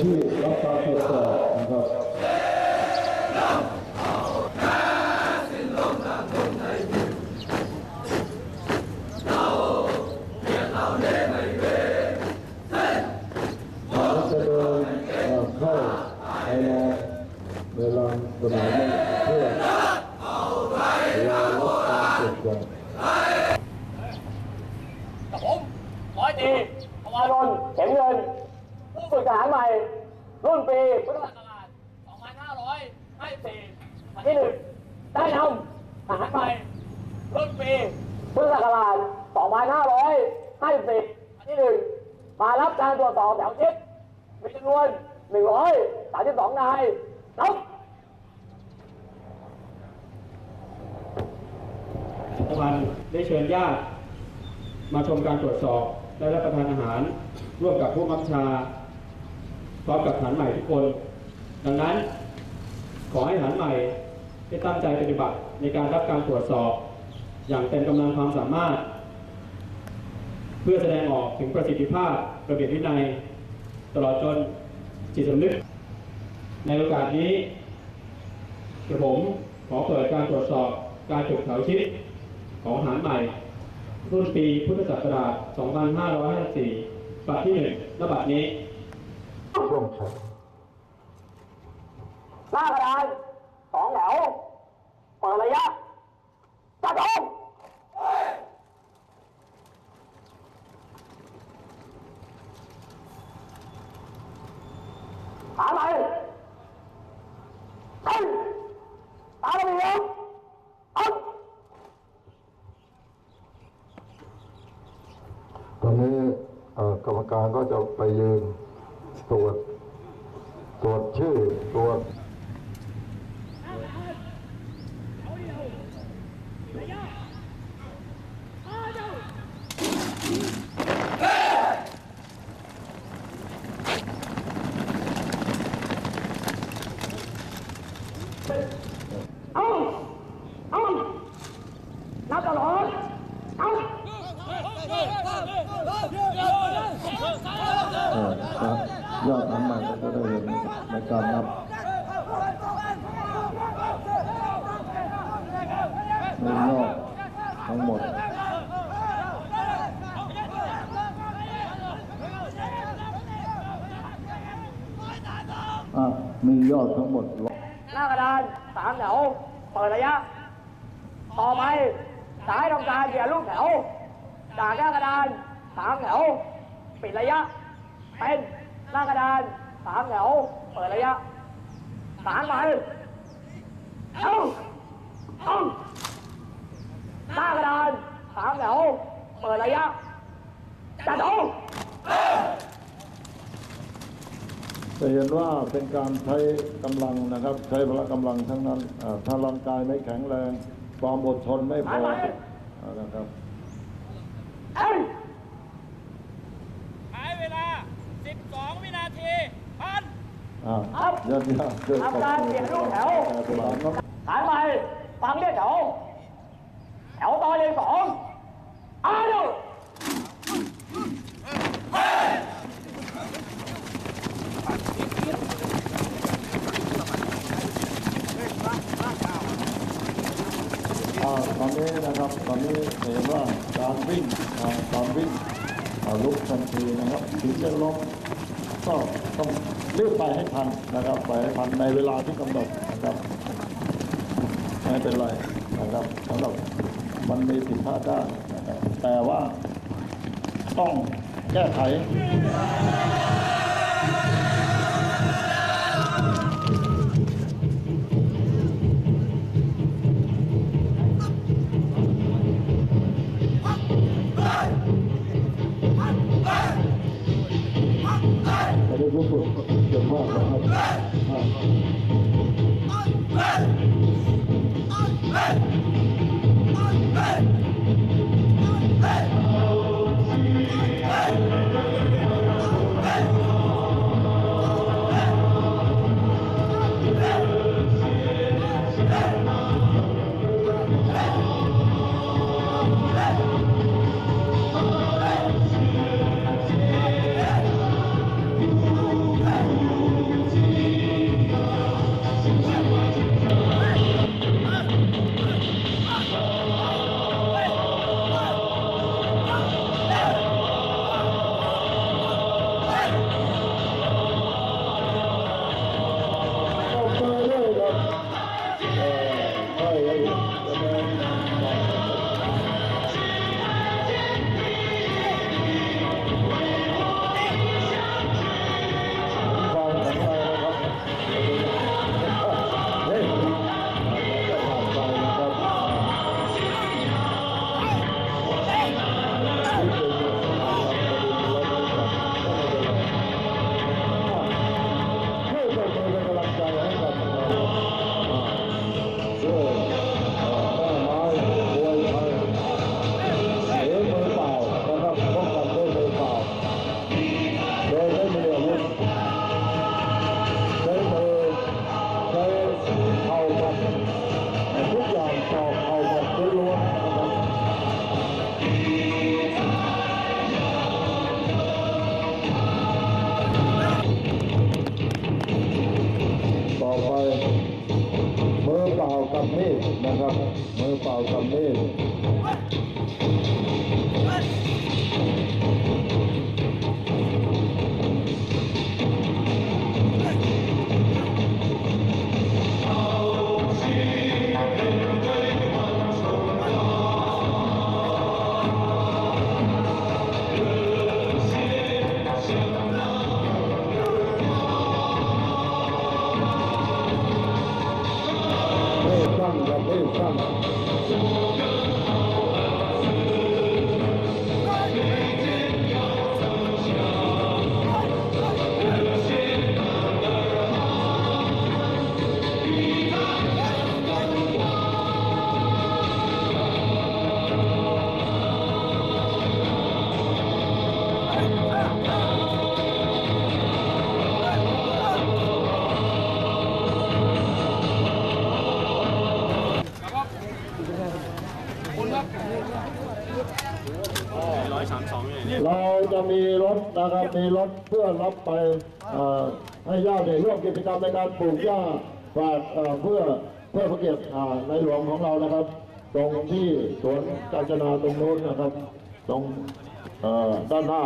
ที่รับการตรวจสอบนะครับ เราจะเดินเอ่อเข้าไปในเวลาสนามเพื่อรอรับการตรวจสอบ กับผมร้อยตรีพวารนเข็มเงิน ผู้ ฝึกทหารใหม่ รุ่นปีพุทธศักราช2554วันที่หนึ่งได้นำทหารใหม่ รุ่นปีพุทธศักราช2554วันที่หนึ่งมารับการตรวจสอบแถวชิดมีจำนวน132นายรับรัฐบาลได้เชิญญาติมาชมการตรวจสอบและรับประทานอาหารร่วมกับผู้บังคับบัญชา พร้อมกับฐานใหม่ทุกคน ดังนั้น ขอให้ฐานใหม่ได้ตั้งใจปฏิบัติในการรับการตรวจสอบ อย่างเต็มกำลังความสามารถ เพื่อแสดงออกถึงประสิทธิภาพระเบียบวินัย ตลอดจนจิตสำนึก ในโอกาสนี้กระผมขอเปิดการตรวจสอบการฝึกแถวชิดของฐานใหม่ รุ่นปีพุทธศักราช 2554บัตรที่หนึ่งและบัตรนี้ ช่วงเช้าหน้ากระดานสองแถวเปิดระยะจัดลงหาใหม่ตึ้งตามระเบียบอัพตอนนี้เอ่อกรรมการก็จะไปยืนตรวจ ตรวจชื่อ ตรวจ เอาเอา นับตลอดเอาเออครับยอดน้ำมันก็จะได้เห็นในการนับในยอดทั้งหมดอะมียอดทั้งหมดร้อยหน้ากระดานสามแถวเปิดระยะ ต่อไป จะให้ทำการเขียลูกแถวจากหน้ากระดานสามแถวปิดระยะ เป็นหน้ากระดานสามแถวเปิดระยะสามไปเอาเอาหน้ากระดานสามแถวเปิดระยะจัดโอ้จะเห็นว่าเป็นการใช้กำลังนะครับ ใช้พละกำลังทั้งนั้นถ้าร่างกายไม่แข็งแรง ความอดทนไม่พออ่านะครับเอ้ยใช้เวลา 12 วินาทีพันอ่าญาติญาติช่วยทำการเขียนลูกแถวตลาดน้ำฐานไปฟังเรียกแถวแถวต่อเรียงสองอาดู ตอนนี้นะครับตอนนี้เห็นว่าการวิ่งอ่าการวิ่งลุกทันทีนะครับถึงจะล้มก็ต้องรีบไปให้ทันนะครับไปให้ทันในเวลาที่กำหนดนะครับไม่เป็นไรนะครับสำหรับมันมีผิดพลาดได้นะครับแต่ว่าต้องแก้ไข กำมีดนะครับมือเปล่ากำมีด นะครับมีรถเพื่อรับไปให้ญาติได้ร่วมกิจกรรมในการปลูกหญ้าฝากเอ่อเพื่อเพื่อพระเกียรติในหลวงของเรานะครับ ตรงที่สวนกาญจนาตรงโน้นนะครับ ตรงด้านหน้า